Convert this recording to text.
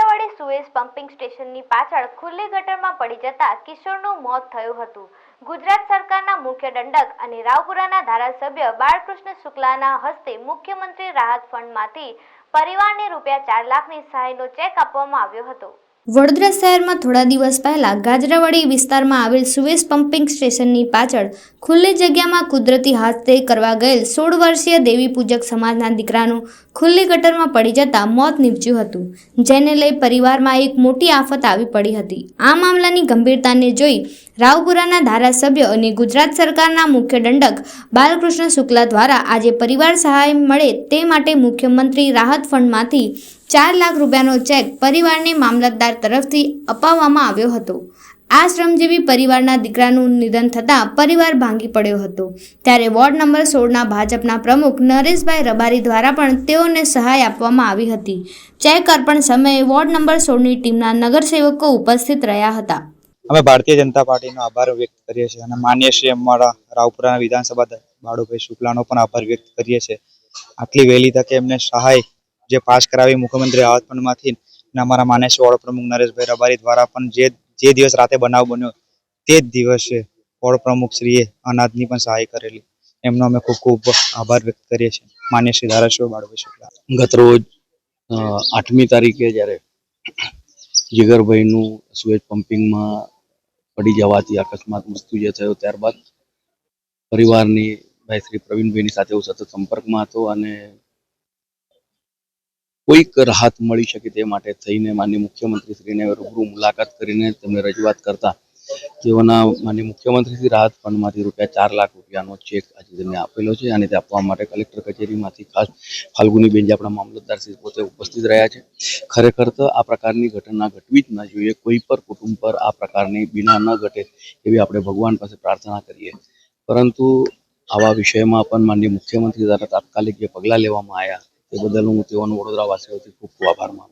Sewage pumping સ્ટેશનની પાછળ ખુલ્લી ગટરમાં પડી જતા કિશોરનું મોત થયું હતું. ગુજરાત સરકારના મુખ્ય દંડક અને રાવપુરાના ધારાસભ્ય બાળકૃષ્ણ શુક્લાના હસ્તે મુખ્યમંત્રી રાહત ફંડમાંથી પરિવારને રૂપિયા ચાર લાખની સહાયનો ચેક આપવામાં આવ્યો હતો. વડોદરા શહેરમાં થોડા દિવસ પહેલાં ગાજરાવાડી વિસ્તારમાં આવેલ સુવેશ પમ્પિંગ સ્ટેશનની પાછળ ખુલ્લી જગ્યામાં કુદરતી હાથે કરવા ગયેલ સોળ વર્ષીય દેવી પૂજક સમાજના દીકરાનું ખુલ્લી ગટરમાં પડી જતા મોત નીપજ્યું હતું, જેને લઈ પરિવારમાં એક મોટી આફત આવી પડી હતી. આ મામલાની ગંભીરતાને જોઈ રાવપુરાના ધારાસભ્ય અને ગુજરાત સરકારના મુખ્ય દંડક બાલકૃષ્ણ શુક્લા દ્વારા આજે પરિવાર સહાય મળે તે માટે મુખ્યમંત્રી રાહત ફંડમાંથી ચાર લાખ રૂપિયાનો ચેક પરિવારને મામલતદાર તરફથી અપાવવામાં આવ્યો હતો. આ શ્રમજીવી પરિવારના દીકરાનું નિધન થતાં પરિવાર ભાંગી પડ્યો હતો. ત્યારે વોર્ડ નંબર સોળના ભાજપના પ્રમુખ નરેશભાઈ રબારી દ્વારા પણ તેઓને સહાય આપવામાં આવી હતી. ચેક અર્પણ સમયે વોર્ડ નંબર સોળની ટીમના નગરસેવકો ઉપસ્થિત રહ્યા હતા. અમે ભારતીય જનતા પાર્ટીનો આભાર વ્યક્ત કરીએ છીએ અને માન્ય શ્રી અમારા રાવપુરાના વિધાનસભા બાળુભાઈ શુક્લાનો પણ આભાર વ્યક્ત કરીએ છીએ. આટલી વહેલી તકે એમને સહાય જે પાસ કરાવી મુખ્યમંત્રી રાહત અને અમારા માનેશ્વર વોર્ડ પ્રમુખ નરેશભાઈ રબારી દ્વારા પણ જે જે દિવસ રાતે બનાવ બન્યો તે જ દિવસે વોર્ડ પ્રમુખ શ્રીએ અનાજની પણ સહાય કરેલી. એમનો અમે ખૂબ ખૂબ આભાર વ્યક્ત કરીએ છીએ. માન્ય શ્રી ધારાસભ્ય બાળુભાઈ શુક્લા. ગત રોજ આઠમી તારીખે જ્યારે જીગરભાઈનું સુએજ પમ્પિંગમાં પડી જવાથી અકસ્માત મૃત્યુ જે થયો ત્યારબાદ પરિવારની ભાઈ શ્રી પ્રવીણભાઈની સાથે હું સતત સંપર્કમાં હતો અને કોઈક રાહત મળી શકે તે માટે થઈને માન્ય મુખ્યમંત્રી શ્રીને રૂબરૂ મુલાકાત કરીને તેમને રજૂઆત કરતા તેઓના માન્ય મુખ્યમંત્રીથી રાહત ફંડમાંથી રૂપિયા ચાર લાખ રૂપિયાનો ચેક આજે તેમને આપેલો છે અને તે આપવા માટે કલેક્ટર કચેરીમાંથી ખાસ ફાલ્ગુનીબેન જે આપણા મામલતદાર પોતે ઉપસ્થિત રહ્યા છે. ખરેખર તો આ પ્રકારની ઘટના ઘટવી જ ન જોઈએ. કોઈ પર કુટુંબ પર આ પ્રકારની બીના ન ઘટે એવી આપણે ભગવાન પાસે પ્રાર્થના કરીએ. પરંતુ આવા વિષયમાં પણ માન્ય મુખ્યમંત્રી દ્વારા તાત્કાલિક જે પગલાં લેવામાં આવ્યા તે બદલ હું તેઓનો વડોદરાવાસીઓથી ખૂબ ખૂબ આભાર માનું.